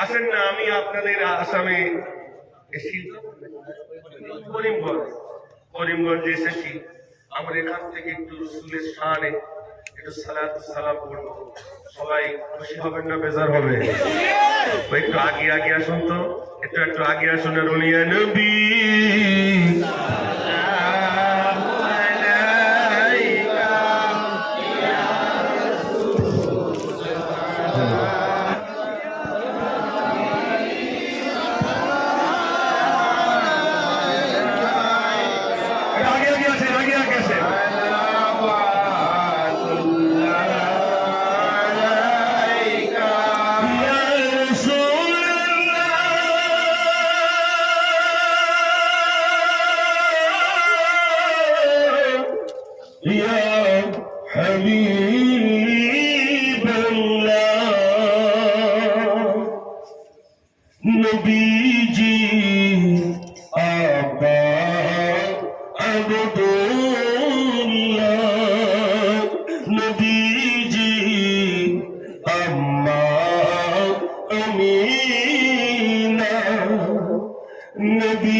আসেন না আমি আপনাদের আসামে করিমগঞ্জ করিমগঞ্জে এসেছি। আমার এখান থেকে একটু সুলের স্থানে একটু সালাম সবাই খুশি হবেন না বেজার হবে? একটু আগে আগে আসুন তো, একটু একটু আগে আসুন রুনিয়া নবী। রাসূলুল্লাহ ইয়া হাবিবাল্লাহ নবীজি আবা আবদুল্লাহ নবীজি আম্মা আমিনা নবীজি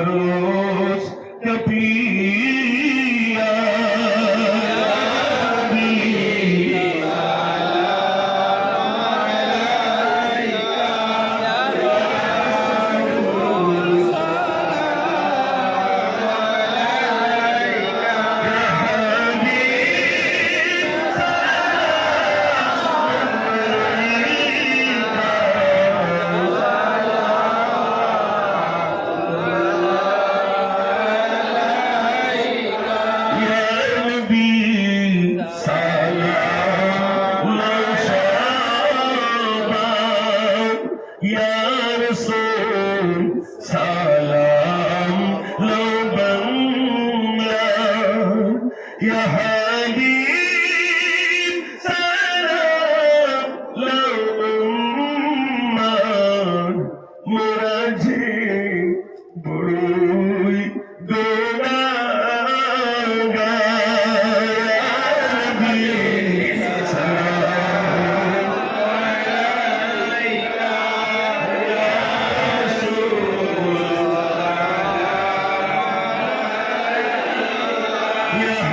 আরস কাপিয়া। يا حليم سلام لو أمان مرجي بروي دونا Yeah.